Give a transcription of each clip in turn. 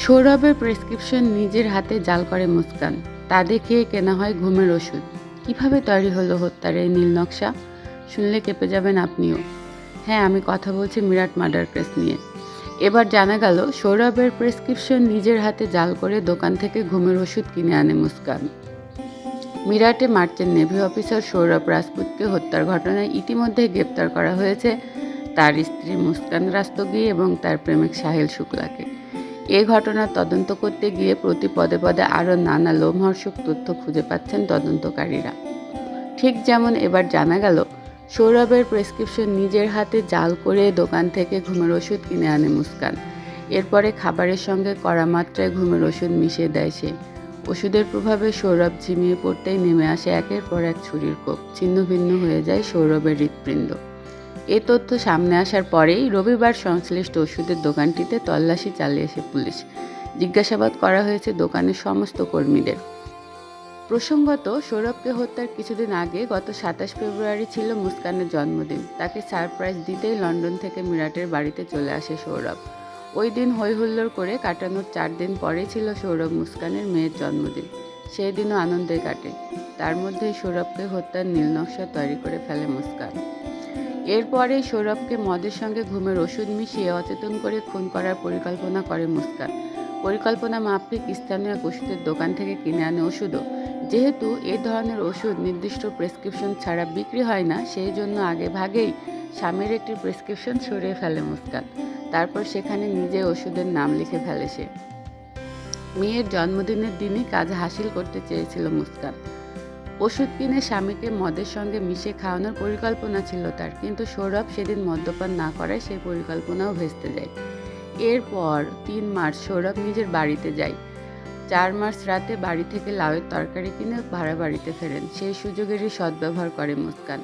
সৌরভের প্রেসক্রিপশন নিজের হাতে জাল করে মুস্কান। তা দেখিয়ে কেনা হয় ঘুমের ওষুধ। কীভাবে তৈরি হলো হত্যার এই নীল নকশা? শুনলে কেঁপে যাবেন আপনিও। হ্যাঁ আমি কথা বলছি মিরাট মার্ডার কেস নিয়ে। এবার জানা গেল, সৌরভের প্রেসক্রিপশন নিজের হাতে জাল করে দোকান থেকে ঘুমের ওষুধ কিনে আনে মুস্কান। মিরাটে মার্চেন্ট নেভি অফিসার সৌরভ রাজপুতকে হত্যার ঘটনায় ইতিমধ্যে গ্রেপ্তার করা হয়েছে। তার স্ত্রী মুস্কান রাস্তগি এবং তার প্রেমিক সাহিল শুক্লাকে। এ ঘটনার তদন্ত করতে গিয়ে প্রতি পদে পদে আরও নানা লোমহর্ষক তথ্য খুঁজে পাচ্ছেন তদন্তকারীরা। ঠিক যেমন এবার জানা গেল, সৌরভের প্রেসক্রিপশন নিজের হাতে জাল করে দোকান থেকে ঘুমের ওষুধ কিনে আনে মুস্কান। এরপরে খাবারের সঙ্গে কড়া মাত্রায় ঘুমের ওষুধ মিশিয়ে দেয় সে। ওষুধের প্রভাবে সৌরভ ঝিমিয়ে পড়তেই নেমে আসে একের পর এক ছুরির কোপ। ছিন্ন ভিন্ন হয়ে যায় সৌরভের হৃৎপিণ্ড। এ তথ্য সামনে আসার পরেই রবিবার সংশ্লিষ্ট ওষুধের দোকানটিতে তল্লাশি চালিয়েছে পুলিশ। জিজ্ঞাসাবাদ করা হয়েছে দোকানের সমস্ত কর্মীদের। প্রসঙ্গত, সৌরভকে হত্যার কিছুদিন আগে গত সাতাশ ফেব্রুয়ারি ছিল মুস্কানের জন্মদিন। তাকে সারপ্রাইজ দিতেই লন্ডন থেকে মিরাটের বাড়িতে চলে আসে সৌরভ। ওই দিন হৈহুল্লোড় করে কাটানোর চার দিন পরেই ছিল সৌরভ মুস্কানের মেয়ের জন্মদিন। সেই দিনও আনন্দে কাটে। তার মধ্যেই সৌরভকে হত্যার নীল নকশা তৈরি করে ফেলে মুস্কান। এরপরে সৌরভকে মদের সঙ্গে ঘুমের ওষুধ মিশিয়ে অচেতন করে খুন করার পরিকল্পনা করে মুস্কান। পরিকল্পনা মাফিক স্থানীয় এক ওষুধের দোকান থেকে কিনে আনে ওষুধও। যেহেতু এ ধরনের ওষুধ নির্দিষ্ট প্রেসক্রিপশন ছাড়া বিক্রি হয় না, সেই জন্য আগে ভাগেই স্বামীর একটি প্রেসক্রিপশন সরিয়ে ফেলে মুস্কান। তারপর সেখানে নিজে ওষুধের নাম লিখে ফেলে সে। মেয়ের জন্মদিনের দিনই কাজ হাসিল করতে চেয়েছিল মুস্কান। ওষুধ কিনে স্বামীকে মদের সঙ্গে মিশে খাওয়ানোর পরিকল্পনা ছিল তার। কিন্তু সৌরভ সেদিন মদ্যপান না করায় সেই পরিকল্পনাও ভেস্তে যায়। এরপর তিন মার্চ সৌরভ নিজের বাড়িতে যায়। চার মার্চ রাতে বাড়ি থেকে লাউয়ের তরকারি কিনে ভাড়া বাড়িতে ফেরেন। সেই সুযোগেরই সদ্ব্যবহার করে মুস্কান।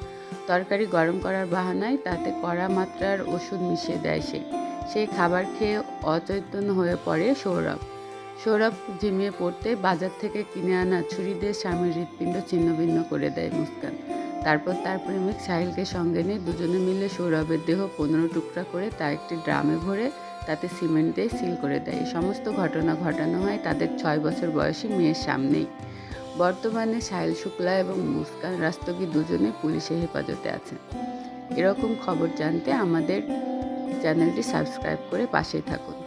তরকারি গরম করার বাহানায় তাতে কড়া মাত্রার ওষুধ মিশিয়ে দেয় সে। সেই খাবার খেয়ে অচৈতন্য হয়ে পড়ে সৌরভ। সৌরভ ঝিমিয়ে পড়তে বাজার থেকে কিনে আনা ছুরি দিয়ে স্বামীর হৃৎপিণ্ড ছিন্নভিন্ন করে দেয় মুস্কান। তারপর তার প্রেমিক সাহিলকে সঙ্গে নিয়ে দুজনে মিলে সৌরভের দেহ পনেরো টুকরা করে তা একটি ড্রামে ভরে তাতে সিমেন্ট দিয়ে সিল করে দেয়। সমস্ত ঘটনা ঘটানো হয় তাদের ছয় বছর বয়সী মেয়ের সামনেই। বর্তমানে সাহিল, শুক্লা এবং মুস্কান রাস্তগি দুজনে পুলিশের হেফাজতে আছেন। এরকম খবর জানতে আমাদের চ্যানেলটি সাবস্ক্রাইব করে পাশেই থাকুন।